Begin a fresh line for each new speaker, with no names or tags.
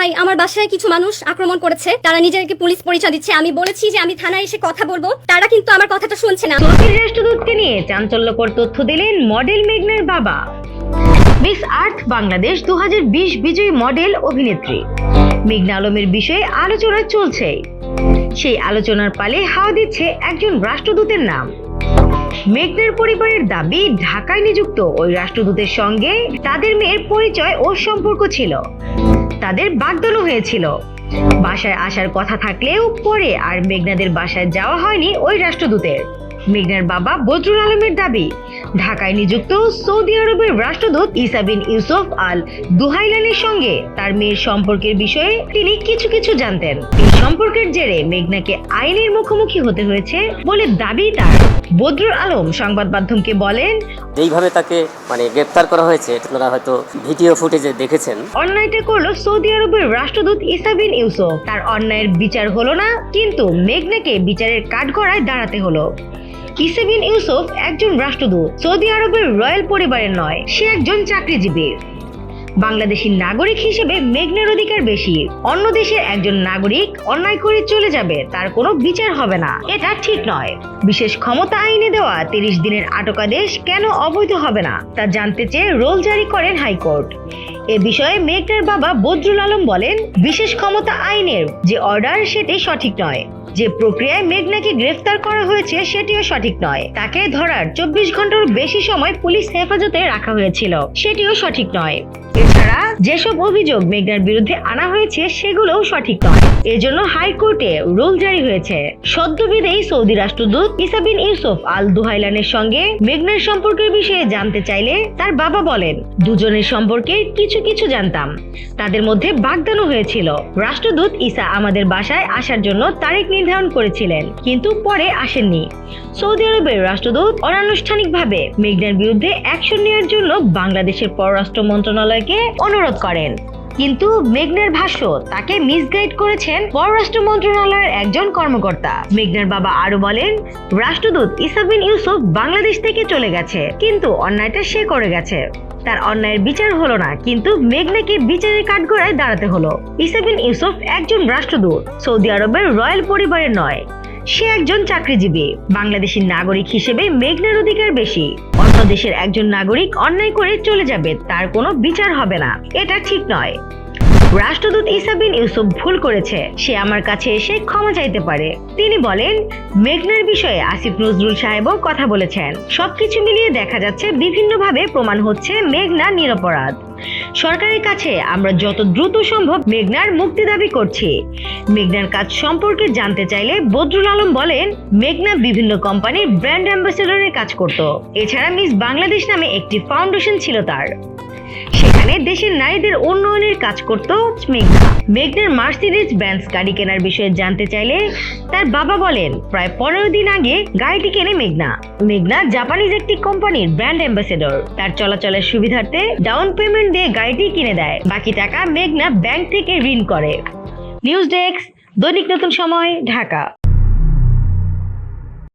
ভাই, আমার বাসায় কিছু মানুষ আক্রমণ করেছে। তারা নিজেদেরকে পুলিশ পরিচয় দিচ্ছে। আমি বলেছি যে আমি থানায় এসে কথা বলব। তারা কিন্তু আমার কথাটা শুনছে না।
তুর্কির রাষ্ট্রদূতকে নিয়ে চাঞ্চল্যকর তথ্য দিলেন মডেল মেঘনার বাবা। মিস আর্থ বাংলাদেশ দুহাজার বিশ বিজয়ী মডেল অভিনেত্রী। মেঘনা আলমের বিষয়ে আলোচনা চলছে। সেই আলোচনার পালে হাওয়া দিচ্ছে একজন রাষ্ট্রদূতের নাম। মেঘনার পরিবারের দাবি, ঢাকায় নিযুক্ত ওই রাষ্ট্রদূতের সঙ্গে তাদের মেয়ের পরিচয় ও সম্পর্ক ছিল। তাদের বাগদানো হয়েছিল। বাসায় আসার কথা থাকলেও পরে আর মেঘনাদের বাসায় যাওয়া হয়নি ওই রাষ্ট্রদূতের। মেঘনার বাবা বদরুল আলমের দাবি, ঢাকায় নিযুক্ত সৌদি আরবের রাষ্ট্রদূত ইসা বিন ইউসুফ আল দুহাইলানের সঙ্গে তার মেয়ের সম্পর্কের বিষয়ে তিনি কিছু কিছু জানতেন। এই সম্পর্কের জেরে মেঘনাকে আইনের মুখোমুখি হতে হয়েছে বলে দাবি তার। বদরুল আলম সংবাদ মাধ্যমকে বলেন
যেইভাবে তাকে মানে গ্রেপ্তার করা হয়েছে আপনারা হয়তো ভিডিও ফুটেজে দেখেছেন।
অন্যায়টা করল সৌদি আরবের রাষ্ট্রদূত ইসাবিন ইউসুফ। তার অন্যায়ের বিচার হলো না, কিন্তু মেঘনাকে বিচারের কাঠগড়ায় দাঁড়াতে হলো। ইসেবিন ইউসুফ একজন রাষ্ট্রদূত, সৌদি আরবের রয়্যাল পরিবারের নয়, সে একজন চাকরিজীবী। বাংলাদেশি নাগরিক হিসেবে মেঘনার অধিকার বেশি অন্য দেশের একজন নাগরিক অন্যায় করে চলে যাবে, তার কোনো বিচার হবে না। এটা ঠিক নয়। বিশেষ ক্ষমতা আইনে দেওয়া তিরিশ দিনের আটকাদেশ কেন অবৈধ হবে না, তা জানতে চেয়ে রোল জারি করেন হাইকোর্ট। এ বিষয়ে মেঘনার বাবা বদরুল আলম বলেন, বিশেষ ক্ষমতা আইনের যে অর্ডার, সেটি সঠিক নয়। যে প্রক্রিয়ায় মেঘনাকে গ্রেফতার করা হয়েছে সেটিও সঠিক নয়। তাকে ধরার চব্বিশ ঘণ্টার বেশি সময় পুলিশ হেফাজতে রাখা হয়েছিল, সেটিও সঠিক নয়। এছাড়া যেসব অভিযোগ মেঘনার বিরুদ্ধে আনা হয়েছে, সেগুলোও সঠিক নয়। এজন্য হাইকোর্টে রুল জারি হয়েছে। সদ্যবিদেয়ী সৌদি রাষ্ট্রদূত ইসাবিন ইউসুফ আল দুহাইলানের সঙ্গে মেঘনার সম্পর্কের বিষয়ে জানতে চাইলে তার বাবা বলেন, দুজনের সম্পর্কে কিছু কিছু জানতাম। তাদের মধ্যে বাগদানও হয়েছিল। রাষ্ট্রদূত ইসা আমাদের বাসায় আসার জন্য তারিখ নির্ধারণ করেছিলেন, কিন্তু পরে আসেননি। সৌদি আরবের রাষ্ট্রদূত অনানুষ্ঠানিকভাবে মেঘনার বিরুদ্ধে অ্যাকশন নেওয়ার জন্য বাংলাদেশের পররাষ্ট্র মন্ত্রণালয়কে অনুরোধ করেন। কিন্তু মেঘনার ভাষ্য, তাকে মিসগাইড করেছেন পররাষ্ট্র মন্ত্রণালয়ের একজন কর্মকর্তা। মেঘনার বাবা আরও বলেন, রাষ্ট্রদূত ইসাবিন ইউসুফ বাংলাদেশ থেকে চলে গেছে, কিন্তু অন্যায়টা সে করে গেছে। তার অন্যায়ের বিচার হলো না, কিন্তু মেঘনাকে বিচারের কাঠগড়ায় দাঁড়াতে হলো। ইসাবিন ইউসুফ একজন রাষ্ট্রদূত, সৌদি আরবের রয়্যাল পরিবারের নয়। সে একজন চাকরিজীবী। বাংলাদেশি নাগরিক হিসেবে মেঘনার অধিকার বেশি। অন্য দেশের একজন নাগরিক অন্যায় করে চলে যাবে, তার কোনো বিচার হবে না। এটা ঠিক নয়। রাষ্ট্রদূত ইসা বিন ইউসুফ ভুল করেছে। সে আমার কাছে এসে ক্ষমা চাইতে পারে। তিনি বলেন, মেঘনার বিষয়ে আসিফ নজরুল সাহেবও কথা বলেছেন। সবকিছু মিলিয়ে দেখা যাচ্ছে, বিভিন্নভাবে প্রমাণ হচ্ছে মেঘনা নিরপরাধ। সরকারের কাছে আমরা যত দ্রুত সম্ভব মেঘনার মুক্তি দাবি করছি। মেঘনার কাজ সম্পর্কে জানতে চাইলে বদরুল আলম বলেন, মেঘনা বিভিন্ন কোম্পানির ব্র্যান্ড অ্যাম্বাসেডরের কাজ করত। এছাড়া মিস বাংলাদেশ নামে একটি ফাউন্ডেশন ছিল তার। সেখানে দেশের নারীদের উন্নয়নের কাজ করত মেঘনা। মেঘনার মার্সিডিজ ব্যান্স গাড়ি কেনার বিষয়ে জানতে চাইলে তার বাবা বলেন, প্রায় পনেরো দিন আগে গাড়িটি কেনে মেঘনা। মেঘনা জাপানিজ একটি কোম্পানির ব্র্যান্ড অ্যাম্বাসেডর। তার চলাচলের সুবিধার্থে ডাউন পেমেন্ট দিয়ে গাড়িটি কিনে দেয়। বাকি টাকা মেঘনা ব্যাংক থেকে ঋণ করে। নিউজ ডেস্ক, দৈনিক নতুন সময়, ঢাকা।